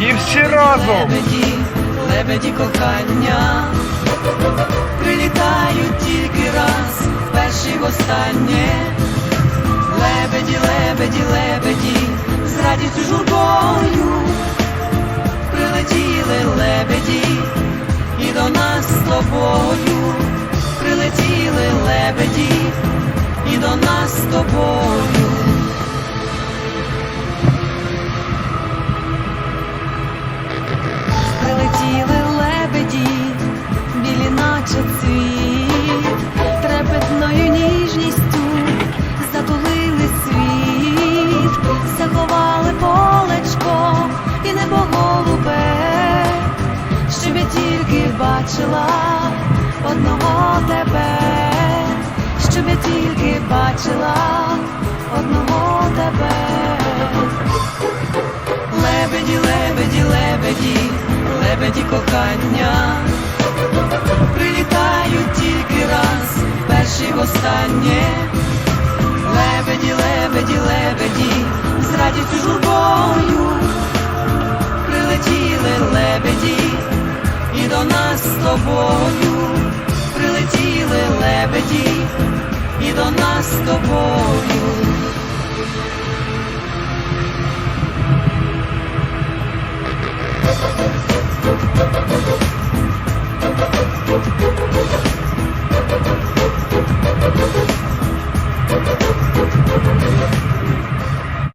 І всі разом. Лебеді, лебеді кохання, прилітають тільки раз, перший востаннє. Лебеді, лебеді, лебеді, з радістю журбою прилетіли лебеді, і до нас з тобою прилетіли лебеді, і до нас з тобою. Наче цвіт, трепетною ніжністю затулили світ, заховали полечко і небо голубе, щоб я тільки бачила одного тебе, щоб я тільки бачила одного тебе. Лебеді, лебеді, лебеді, лебеді кохання, перший востаннє. Лебеді, лебеді, лебеді, з радістю журбою прилетіли лебеді, і до нас з тобою прилетіли лебеді, і до нас з тобою.